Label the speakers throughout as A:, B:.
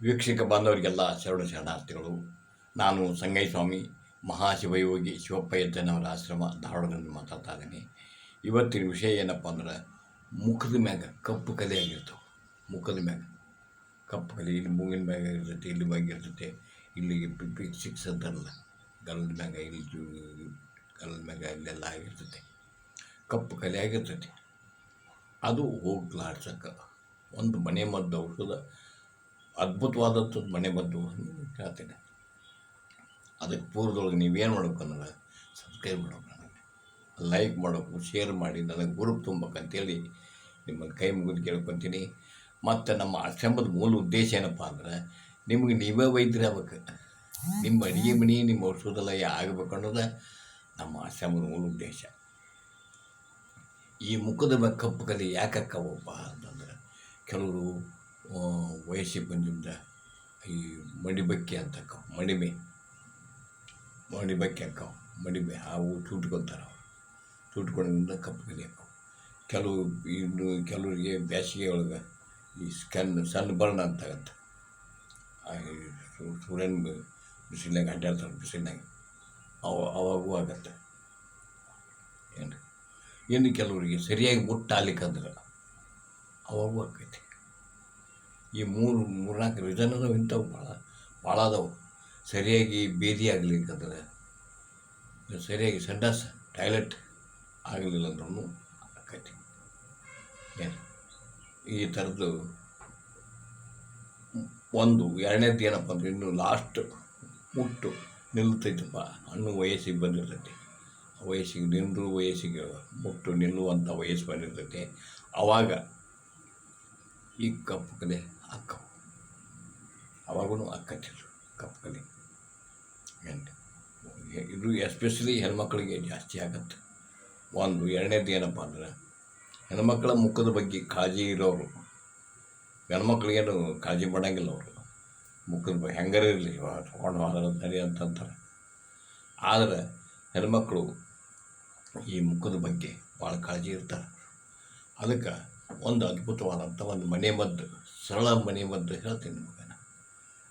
A: ವೀಕ್ಷಕ ಬಾಂಧವರಿಗೆಲ್ಲ ಶರಣ ಶರಣಾರ್ಥಿಗಳು, ನಾನು ಸಂಗೈ ಸ್ವಾಮಿ ಮಹಾಶಿವಯೋಗಿ ಶಿವಪ್ಪ ಯಜ್ಜನವರ ಆಶ್ರಮ ಧಾರವಾಡದಿಂದ ಮಾತಾಡ್ತಾ ಇದ್ದೀನಿ. ಇವತ್ತಿನ ವಿಷಯ ಏನಪ್ಪ ಅಂದ್ರೆ, ಮುಖದ ಮ್ಯಾಗ ಕಪ್ಪು ಕಲೆ ಆಗಿರ್ತವೆ. ಮುಖದ ಮ್ಯಾಗ. ಕಪ್ಪು ಕಲೆ, ಇಲ್ಲಿ ಮೂಗಿನ ಮ್ಯಾಗ ಇರ್ತೈತೆ, ಇಲ್ಲಿ ಮ್ಯಾಗ ಇರ್ತೈತೆ. ಇಲ್ಲಿಗೆ ಪಿ ಸಿಕ್ಸ್ ಗಲ್ಲದ ಮ್ಯಾಗ ಇಲ್ಲಿ ಗಲದ ಮ್ಯಾಗ ಇಲ್ಲೆಲ್ಲ ಆಗಿರ್ತೈತೆ. ಕಪ್ಪು ಕಲೆ ಆಗಿರ್ತೈತಿ. ಅದು ಹೋಗ್ಲಾಡ್ಸಕ್ಕೆ ಒಂದು ಮನೆ ಮದ್ದು ಔಷಧ ಅದ್ಭುತವಾದದ್ದು ಮನೆ ಬಂದು ಅಂತ ಹೇಳ್ತೇನೆ. ಅದಕ್ಕೆ ಪೂರ್ವದೊಳಗೆ ನೀವೇನು ಮಾಡಬೇಕು ಅಂದ್ರೆ ಸಬ್ಸ್ಕ್ರೈಬ್ ಮಾಡ್ಬೇಕು ನನಗೆ. ಲೈಕ್ ಮಾಡಬೇಕು ಶೇರ್ ಮಾಡಿ, ನನಗೆ ಗ್ರೂಪ್ ತುಂಬಬೇಕಂತೇಳಿ ನಿಮ್ಮನ್ನು ಕೈ ಮುಗಿದು ಕೇಳ್ಕೊತೀನಿ. ಮತ್ತು ನಮ್ಮ ಆಶ್ರಮದ ಮೂಲ ಉದ್ದೇಶ ಏನಪ್ಪ ಅಂದ್ರೆ ನಿಮಗೆ ನೀವೇ ವೈದ್ಯರಾಗಬೇಕು ಆಗ್ಬೇಕು. ನಿಮ್ಮ ಅಡಿಗೆ ಮನೆ, ನಿಮ್ಮ ಔಷಧಾಲಯ ಆಗಬೇಕು ಅನ್ನೋದು ನಮ್ಮ ಆಶ್ರಮದ ಮೂಲ ಉದ್ದೇಶ. ಈ ಮುಖದ ಕಪ್ಪು ಕಲೆ ಯಾಕೆ ಅಕ್ಕವಪ್ಪ ಅಂತಂದ್ರೆ ಕೆಲವರು ವಯಸ್ಸಿಗೆ ಬಂದಿಂದ ಈ ಮಡಿಬಕ್ಕಿ ಅಂತ ಅಕ್ಕವು ಮಡಿಮೆ ಮಡಿಬಕ್ಕಿ ಅಕ್ಕವು ಮಡಿಮೆ ಅವು ಚುಟ್ಕೊತಾರೆ ಅವರು. ಚುಟ್ಕೊಂಡಿಂದ ಕಪ್ಪು ಅಕ್ಕವು ಕೆಲವು ಇನ್ನು ಕೆಲವರಿಗೆ ಬೇಸಿಗೆ ಒಳಗೆ ಈ ಸ್ಕನ್ ಸಣ್ಣ ಬರ್ಣ ಅಂತ ಆಗತ್ತೆ. ಆ, ಈ ಸು- ಸೂರ್ಯನ ಬಿಸಿಲಿನಾಗ ಅಡ್ಡಾಡ್ತಾರೆ ಬಿಸಿಲಿನಾಗ. ಅವ ಅವಾಗೂ ಆಗತ್ತೆ. ಏನು ಇನ್ನು ಕೆಲವರಿಗೆ ಸರಿಯಾಗಿ ಮುಟ್ಟಾಲಿಕ್ಕಂದ್ರೆ ಅವಾಗೂ ಆಕೈತಿ. ಈ ಮೂರು, ಮೂರ್ನಾಲ್ಕು ರೀಸನ್ ಅದಾವೆ ಇಂಥವು ಭಾಳ ಭಾಳ ಅದಾವೆ ಸರಿಯಾಗಿ ಬೇದಿ ಆಗ್ಲಿಕ್ಕಂದ್ರೆ ಸರಿಯಾಗಿ ಸಂಡಾಸ, ಟಾಯ್ಲೆಟ್ ಆಗಲಿಲ್ಲ ಅಂದ್ರೂ ಆಕೈತಿ. ಈ ಥರದ್ದು ಒಂದು, ಎರಡನೇದು ಏನಪ್ಪ ಅಂದ್ರೆ ಇನ್ನು ಲಾಸ್ಟ್ ಮುಟ್ಟು ನಿಲ್ತೈತಪ್ಪ ಹಣ್ಣು ವಯಸ್ಸಿಗೆ ಬಂದಿರ್ತೈತಿ. ವಯಸ್ಸಿಗೆ, ನಿಂದ್ರು ವಯಸ್ಸಿಗೆ ಮುಟ್ಟು ನಿಲ್ಲುವಂಥ ವಯಸ್ಸು ಬಂದಿರ್ತೈತಿ. ಆವಾಗ ಈ ಕಪ್ಪು. ಕಲೆ ಅಕ್ಕವು ಅವಾಗೂ ಅಕ್ಕಟ್ಟಿದ್ರು ಕಪ್ಪು ಕಲೆ ಇದು ಎಸ್ಪೆಷಲಿ ಹೆಣ್ಮಕ್ಳಿಗೆ ಜಾಸ್ತಿ ಆಗತ್ತೆ. ಒಂದು, ಎರಡನೇದು ಏನಪ್ಪ ಅಂದ್ರೆ, ಹೆಣ್ಮಕ್ಳ ಮುಖದ ಬಗ್ಗೆ ಕಾಳಜಿ ಇರೋರು ಗಂಡ್ಮಕ್ಳಿಗೇನು ಕಾಳಜಿ ಮಾಡಂಗಿಲ್ಲ ಅವರು. ಮುಖದ ಬಗ್ಗೆ ಹೆಂಗಾರ ಇರಲಿ ತೊಗೊಂಡು ಹೋದ್ರೆ ಸರಿ ಅಂತಂತಾರೆ ಆದರೆ ಹೆಣ್ಮಕ್ಳು ಈ ಮುಖದ ಬಗ್ಗೆ ಭಾಳ ಕಾಳಜಿ ಇರ್ತಾರೆ. ಅದಕ್ಕೆ ಒಂದು ಅದ್ಭುತವಾದಂಥ ಒಂದು ಮನೆ ಮದ್ದು ಸರಳ ಮನೆ ಮದ್ದು ಹೇಳ್ತೀನಿ ನಿಮಗೆ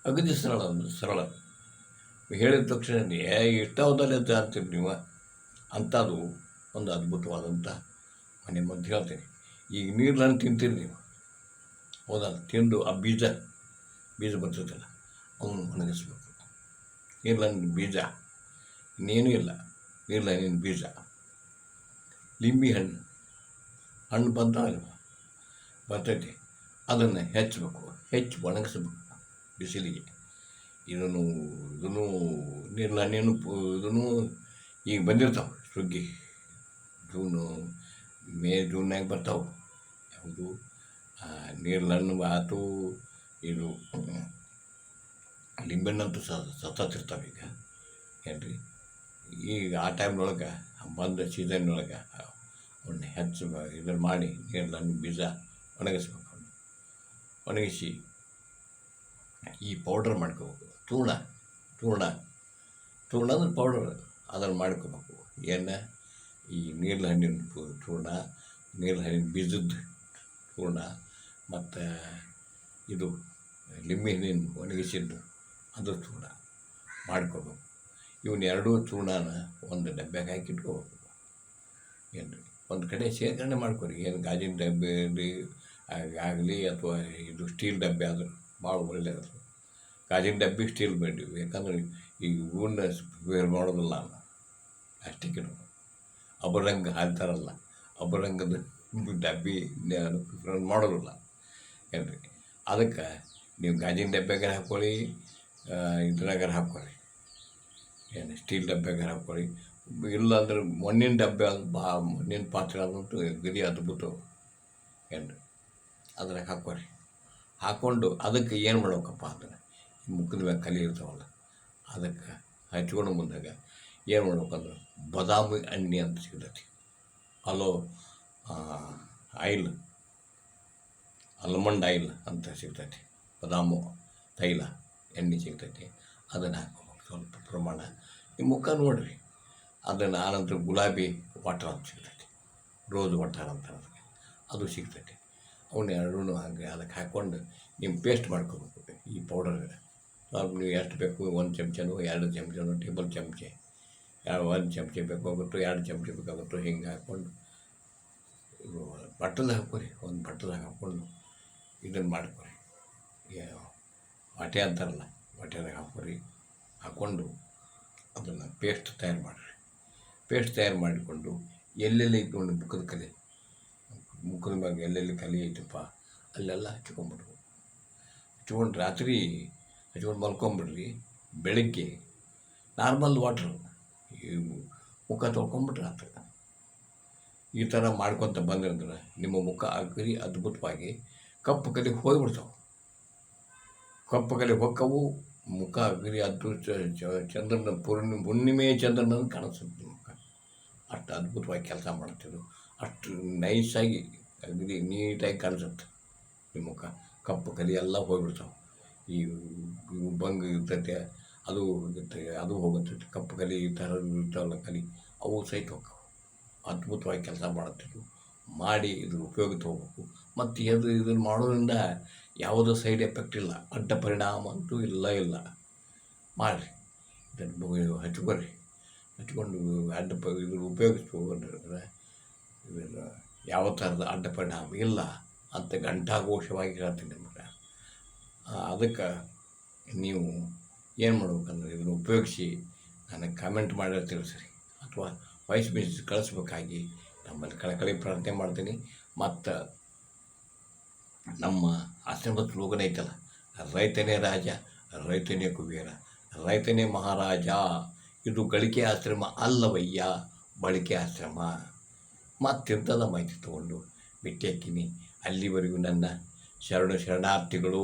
A: ಅಗದಿ ಸರಳ, ಒಂದು ಸರಳ. ಹೇಳಿದ ತಕ್ಷಣ ಏ ಇಷ್ಟಾವದಲ್ಲಿ ಅಂತ ಅಂತೀರಿ ನೀವು. ಅಂಥದ್ದು ಒಂದು ಅದ್ಭುತವಾದಂಥ ಮನೆ ಮದ್ದು ಹೇಳ್ತೀನಿ. ಈಗ ನೀರ್ಲನ್ನು ತಿಂತೀರಿ ನೀವು. ಹೌದಲ್ಲ? ತಿಂದು ಆ ಬೀಜ ಬೀಜ ಬರ್ತದಲ್ಲ, ಅವನು ಒಣಗಿಸ್ಬೇಕು. ನೀರ್ಲನ್ನ ಬೀಜ. ಇನ್ನೇನೂ ಇಲ್ಲ. ನೀರ್ಲಣ್ಣಿನ ಬೀಜ. ಲಿಂಬೆ ಹಣ್ಣು. ಹಣ್ಣು ಬಂದಾಗ ಬರ್ತೈತಿ. ಅದನ್ನು ಹೆಚ್ಚಬೇಕು, ಹೆಚ್ಚು ಒಣಗಿಸ್ಬೇಕು ಬಿಸಿಲಿಗೆ. ಇದನ್ನು ಇದನ್ನು ನೀರ್ಲಣ್ಣೇನು ಇದನ್ನು ಈಗ ಬಂದಿರ್ತಾವೆ ಸುಗ್ಗಿ ಜೂನು, ಮೇ ಜೂನ್ಯಾಗ ಬರ್ತಾವೆ. ಯಾವುದು? ನೀರ್ಲಣ್ಣು ಆತು, ಇದು ಲಿಂಬೆಣ್ಣಂತೂ ಸತ್ತಿರ್ತಾವೆ ಈಗ. ಏನ್ರಿ? ಈಗ ಆ ಟೈಮ್ನೊಳಗೆ ಬಂದ ಸೀಸನ್ನೊಳಗೆ ಅವನ್ನ ಹೆಚ್ಚು ಇದನ್ನು ಮಾಡಿ ನೀರ್ಲಣ್ಣು ಬೀಜ ಒಣಗಿಸ್ಬೇಕು ಒಣಗಿಸಿ ಈ ಪೌಡ್ರ್ ಮಾಡ್ಕೋಬೇಕು. ಚೂರ್ಣ ಚೂರ್ಣ ಚೂರ್ಣ ಅಂದ್ರೆ ಪೌಡರ್ ಅದನ್ನು ಮಾಡ್ಕೋಬೇಕು. ಏನು ಈ ನೀರ್ಲ ಹಣ್ಣಿನ ತೂಣ ಚೂರ್ಣ ನೀರ್ಲ ಹಣ್ಣಿನ ಬೀಜದ ಚೂರ್ಣ ಮತ್ತು ಇದು ಲಿಂಬೆ ಹಣ್ಣಿನ ಒಣಗಿಸಿದ್ದು ಅದು ತೂಣ ಮಾಡ್ಕೋಬೇಕು. ಇವನ್ನೆರಡೂ ಚೂರ್ಣನ ಒಂದು ಡಬ್ಬ್ಯಾಗ ಹಾಕಿ ಇಟ್ಕೋಬೇಕು. ಏನು ಒಂದು ಕಡೆ ಶೇಖರಣೆ ಮಾಡ್ಕೊರಿ. ಏನು ಗಾಜಿನ ಡಬ್ಬೆ ಆಗಲಿ ಅಥವಾ ಇದು ಸ್ಟೀಲ್ ಡಬ್ಬೆ ಆದರೂ ಭಾಳ ಒಳ್ಳೆಯದು ಗಾಜಿನ ಡಬ್ಬಿ ಸ್ಟೀಲ್ ಬೇಡಿ ಯಾಕಂದ್ರೆ ಈ ಹೂವನ್ನ ಬೇರೆ ಮಾಡೋದಿಲ್ಲ ನಾನು ಪ್ಲಾಸ್ಟಿಕ್ ಅಬರಂಗ ಹಾಕ್ತಾರಲ್ಲ, ಅಬರಂಗದ ಡಬ್ಬಿ ಮಾಡೋದಿಲ್ಲ. ಏನ್ರಿ? ಅದಕ್ಕೆ ನೀವು ಗಾಜಿನ ಡಬ್ಬೆಗಾರ ಹಾಕ್ಕೊಳ್ಳಿ ಇದ್ರಾಗಾರ ಹಾಕ್ಕೊಳ್ಳಿ. ಏನು, ಸ್ಟೀಲ್ ಡಬ್ಬೆಗಾರ ಹಾಕ್ಕೊಳ್ಳಿ. ಇಲ್ಲ ಅಂದ್ರೆ ಮಣ್ಣಿನ ಡಬ್ಬೆ ಬಾ, ಮಣ್ಣಿನ ಪಾತ್ರೆ ಅದಂತೂ ಗಿರಿ ಅದ್ಭುತ ಏನು ಅದ್ರಾಗ ಹಾಕ್ಕೊರಿ ಹಾಕ್ಕೊಂಡು ಅದಕ್ಕೆ ಏನು ಮಾಡ್ಬೇಕಪ್ಪ ಅಂದ್ರೆ ಮುಖದ ಮ್ಯಾಗ ಕಲಿ ಇರ್ತಾವಲ್ಲ, ಅದಕ್ಕೆ ಹಚ್ಕೊಂಡು ಮುಂದಾಗ ಏನು ಮಾಡ್ಬೇಕಂದ್ರೆ, ಬಾದಾಮಿ ಎಣ್ಣೆ ಅಂತ ಸಿಗ್ತೈತಿ. ಅಲೋ ಆಯಿಲ್ ಅಲ್ಮಂಡ್ ಆಯಿಲ್ ಅಂತ ಸಿಗ್ತೈತಿ. ಬದಾಮು ತೈಲ, ಎಣ್ಣೆ ಸಿಗ್ತೈತಿ. ಅದನ್ನು ಹಾಕ್ಕೊಬೇಕು ಸ್ವಲ್ಪ ಪ್ರಮಾಣ. ಈ ಮುಖ ನೋಡಿರಿ. ಅದನ್ನು ಆನಂತರ ಗುಲಾಬಿ ವಾಟರ್ ಅಂತ ಸಿಗ್ತೈತಿ. ರೋಸ್ ವಾಟರ್ ಅಂತ ಅದಕ್ಕೆ ಅದು ಸಿಗ್ತೈತಿ. ಅವನ್ನ ಎರಡೂ ಹಾಗೆ ಅದಕ್ಕೆ ಹಾಕ್ಕೊಂಡು ನೀವು ಪೇಸ್ಟ್ ಮಾಡ್ಕೋಬೇಕು. ಈ ಪೌಡರ್ ಸ್ವಲ್ಪ ನೀವು ಎಷ್ಟು ಬೇಕು ಒಂದು ಚಮಚನೂ ಎರಡು ಚಮಚನೂ ಟೇಬಲ್ ಚಮಚೆ. ಎರಡು ಒಂದು ಚಮಚೆ ಬೇಕಾಗುತ್ತೋ ಎರಡು ಚಮಚೆ ಬೇಕಾಗುತ್ತೋ ಹಿಂಗೆ ಹಾಕ್ಕೊಂಡು ಬಟ್ಟಲ್ದಾಗ ಹಾಕೋರಿ ಒಂದು ಬಟ್ಟಲ್ದಾಗ ಹಾಕ್ಕೊಂಡು ಇದನ್ನು ಮಾಡ್ಕೊರಿ. ವಾಟೆ ಅಂತಾರಲ್ಲ, ವಾಟೆದಾಗ ಹಾಕೋರಿ ಹಾಕ್ಕೊಂಡು ಅದನ್ನು ಪೇಸ್ಟ್ ತಯಾರು ಮಾಡಿರಿ. ಪೇಸ್ಟ್ ತಯಾರು ಮಾಡಿಕೊಂಡು ಎಲ್ಲೆಲ್ಲಿ ಇಟ್ಕೊಂಡು ಮುಖದ ಕಲೆ, ಮುಖದ ಮ್ಯಾಗ ಎಲ್ಲೆಲ್ಲಿ ಕಲೆ ಐತಪ್ಪ, ಅಲ್ಲೆಲ್ಲ ಹಚ್ಕೊಂಬಿಡ್ರಿ ಹಚ್ಕೊಂಡು ರಾತ್ರಿ ಹಚ್ಕೊಂಡು ಮಲ್ಕೊಂಬಿಡ್ರಿ, ಬೆಳಗ್ಗೆ ನಾರ್ಮಲ್ ವಾಟ್ರ್, ಈ ಮುಖ ತೊಳ್ಕೊಂಬಿಟ್ರೆ ಆತ ಈ ಥರ ಮಾಡ್ಕೊತ ಬಂದ್ರಂದ್ರೆ ನಿಮ್ಮ ಮುಖ ಅಗರಿ ಅದ್ಭುತವಾಗಿ ಕಪ್ಪು ಕಲೆ ಹೋಗ್ಬಿಡ್ತಾವೆ. ಕಪ್ಪು ಕಲೆ ಹೊಕ್ಕವು ಮುಖ ಅಗರಿ ಅದ್ಭುತ ಚಂದ್ರನ ಪೂರ್ಣಿ ಹುಣ್ಣಿಮೆಯ ಚಂದ್ರನ ಕಾಣಿಸುತ್ತೆ ಅಷ್ಟು ಅದ್ಭುತವಾಗಿ ಕೆಲಸ ಮಾಡ್ತಿದ್ರು. ಅಷ್ಟು ನೈಸಾಗಿ ಅಗದಿ ನೀಟಾಗಿ ಕಾಣಿಸುತ್ತೆ. ನಿಮ್ಮ ಮುಖ, ಕಪ್ಪು ಕಲಿ ಎಲ್ಲ ಹೋಗ್ಬಿಡ್ತಾವೆ. ಈ ಬಂಗ್ ಇರ್ತೈತೆ, ಅದು ಹೋಗುತ್ತೆ ಅದು ಹೋಗುತ್ತೆ. ಕಪ್ಪು ಕಲಿ ಈ ಥರ ಇರ್ತಾವಲ್ಲ ಕಲಿ ಅವು ಸಹಿತ ಹೋಗ್ತಾವೆ. ಅದ್ಭುತವಾಗಿ ಕೆಲಸ ಮಾಡುತ್ತಿದ್ವು ಮಾಡಿ ಇದ್ರ ಉಪಯೋಗ ತಗೋಬೇಕು. ಮತ್ತು ಇದು ಇದನ್ನು ಮಾಡೋದ್ರಿಂದ ಯಾವುದೋ ಸೈಡ್ ಎಫೆಕ್ಟ್ ಇಲ್ಲ. ಅಡ್ಡ ಪರಿಣಾಮ ಅಂತೂ ಇಲ್ಲ ಇಲ್ಲ. ಮಾಡಿರಿ. ಇದನ್ನು ಹಚ್ಕೊರಿ ಹಚ್ಕೊಂಡು ಅಡ್ಡ ಪ ಇದ್ರ ಉಪಯೋಗಿಸ್ಕೊಂಡ್ರೆ ಇದರ ಯಾವ ಥರದ ಅಡ್ಡ ಪರಿಣಾಮ ಇಲ್ಲ ಅಂತ ಘಂಟಾಘೋಷವಾಗಿ ಹೇಳ್ತೀನಿ ನಿಮಗೆ ಅದಕ್ಕೆ ನೀವು ಏನು ಮಾಡ್ಬೇಕಂದ್ರೆ ಇದನ್ನು ಉಪಯೋಗಿಸಿ ನನಗೆ ಕಾಮೆಂಟ್ ಮಾಡಿ ತಿಳಿಸ್ರಿ. ಅಥವಾ ವಾಯ್ಸ್ ಮೆಸೇಜ್ ಕಳಿಸ್ಬೇಕಾಗಿ ನಮ್ಮಲ್ಲಿ ಕಳಕಳಿ ಪ್ರಾರ್ಥನೆ ಮಾಡ್ತೀನಿ. ಮತ್ತು ನಮ್ಮ ಆಶ್ರಮದ ಸ್ಲೋಗನ್ ಐತಲ್ಲ, ರೈತನೇ ರಾಜ, ರೈತನೇ ಕುಬೇರ, ರೈತನೇ ಮಹಾರಾಜ ಇದು ಗಳಿಕೆ ಆಶ್ರಮ ಅಲ್ಲವಯ್ಯ ಬಳಕೆ ಆಶ್ರಮ. ಮತ್ತಿರ್ತದ ಮಾಹಿತಿ ತಗೊಂಡು ಹಾಕಿನಿ ಅಲ್ಲಿವರೆಗೂ ನನ್ನ ಶರಣ ಶರಣಾರ್ಥಿಗಳು.